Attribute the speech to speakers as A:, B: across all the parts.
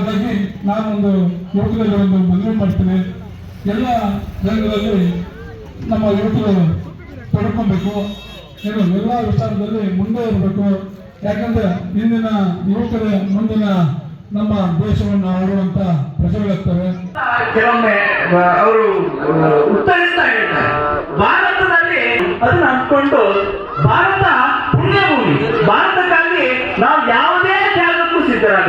A: ಹಾಗಾಗಿ ನಾನೊಂದು ಯುವಕರಲ್ಲಿ ಒಂದು ಮನವಿ ಮಾಡ್ತೀನಿ. ಎಲ್ಲ ರಂಗದಲ್ಲಿ ನಮ್ಮ ಯುವಕರು ತೊಡ್ಕೊಬೇಕು. ಏನು ಎಲ್ಲ ವಿಚಾರದಲ್ಲಿ ಮುಂದೆ ಇರಬೇಕು. ಯಾಕಂದ್ರೆ ಇಂದಿನ ಯುವಕರ ಮುಂದಿನ ನಮ್ಮ ದೇಶವನ್ನು ಆಳುವಂತ ಪ್ರಜೆಗಳಾಗ್ತವೆ.
B: ಕೆಲವೊಮ್ಮೆ ಅವರು ಉತ್ತರಿಸ್ತಾ ಭಾರತದಲ್ಲಿ ಅದನ್ನ ಅಂದ್ಕೊಂಡು ಭಾರತ ಪುಣ್ಯಭೂಮಿ ಯಾವುದೇ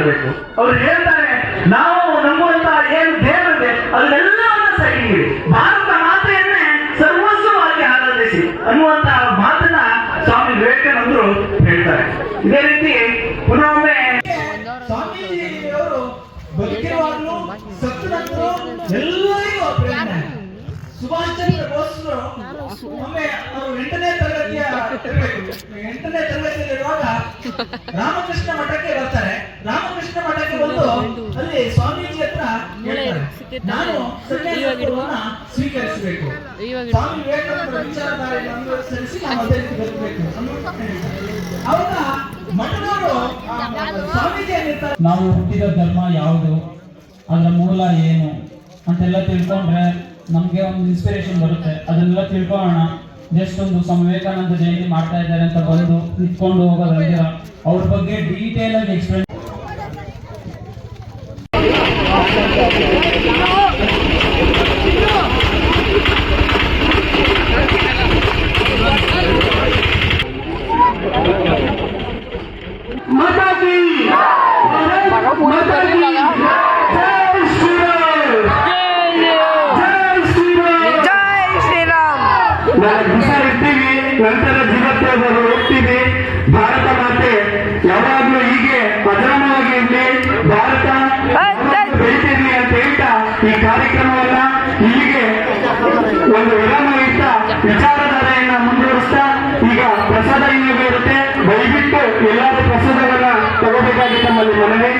B: ಸಿದ್ಧರಾಗಬೇಕು ಅವ್ರು ಹೇಳ್ತಾರೆ, ನಾವು ನಂಬುವಂತ ಏನು ದೇವರಿದೆ ಅದನ್ನೆಲ್ಲವನ್ನ ಸರಿ ಭಾರತ ಮಾತೆಯನ್ನೇ ಸರ್ವಸ್ವವಾಗಿ ಆರಾಧಿಸಿ ಅನ್ನುವಂತ ಮಾತನ್ನ ಸ್ವಾಮಿ ವಿವೇಕಾನಂದರು ಹೇಳ್ತಾರೆ. ಇದೇ ರೀತಿ ಪುನೊಮ್ಮೆ ಸ್ವಾಮೀಜಿಯವರು ಬದುಕಿರುವಾಗಲೂ ಸತ್ತ ನಂತರ ಎಲ್ಲರಿಗೂ ಪ್ರೇರಣೆ. ಸುಭಾಷ್ ಚಂದ್ರ ಬೋಸ್ರು ಒಮ್ಮೆ ಅವರು ಎಂಟನೇ ತರಗತಿಯ. ಎಂಟನೇ ತರಗತಿಯಲ್ಲಿರುವಾಗ ರಾಮಕೃಷ್ಣ ಮಠಕ್ಕೆ ಬರ್ತಾರೆ. ರಾಮಕೃಷ್ಣ ಮಠಕ್ಕೆ ಬಂದು ಅಲ್ಲಿ ಸ್ವಾಮೀಜಿ ಹತ್ರ ಹೇಳ್ತಾರೆ, ನಾನು ಸನ್ಯಾಸತ್ವವನ್ನ ಸ್ವೀಕರಿಸಬೇಕು. ಸ್ವಾಮಿ ವಿವೇಕಾನಂದರ ವಿಚಾರಧಾರೆಯನ್ನು ಅನುಸರಿಸಿ ನಾವು ಅದೇ ರೀತಿ ಬದುಕಬೇಕು. ಹೇಳ್ತಾರೆ. ಅವಾಗ ಮಠದವರು ಆ, ಸ್ವಾಮೀಜಿ ಏನಿರ್ತಾರೆ?
C: ನಾವು ಹುಟ್ಟಿದ ಧರ್ಮ ಯಾವುದು? ಅದರ ಮೂಲ ಏನು? ಅಂತೆಲ್ಲ ತಿಳ್ಕೊಂಡ್ರೆ ನಮಗೆ ಒಂದು ಇನ್ಸ್ಪಿರೇಷನ್ ಬರುತ್ತೆ. ಅದನ್ನೆಲ್ಲ ತಿಳ್ಕೊಳ್ಳೋಣ. ಜಸ್ಟ್ ಒಂದು ಸ್ವಾಮಿ ವಿವೇಕಾನಂದ ಜಯಂತಿ ಮಾಡ್ತಾ ಇದ್ದಾರೆ ಅಂತ ಬಂದು ನಿಂತ್ಕೊಂಡು ಹೋಗೋದಲ್ಲ ಅವ್ರ ಬಗ್ಗೆ ಡೀಟೇಲ್ ಆಗಿ ಎಕ್ಸ್ಪ್ಲೇನ್
B: ನಂತರ ಜೀವತ್ವದಲ್ಲಿ ಹೋಗ್ತೀವಿ ಭಾರತ ಮಾತೆ ಪ್ರಸಾದ ಇರುತ್ತೆ ದಯವಿಟ್ಟು ಎಲ್ಲಾದ್ರೂ ಪ್ರಸಾದವನ್ನ ತಗೋಬೇಕಾಗಿ ತಮ್ಮಲ್ಲಿ ಮನವಿ.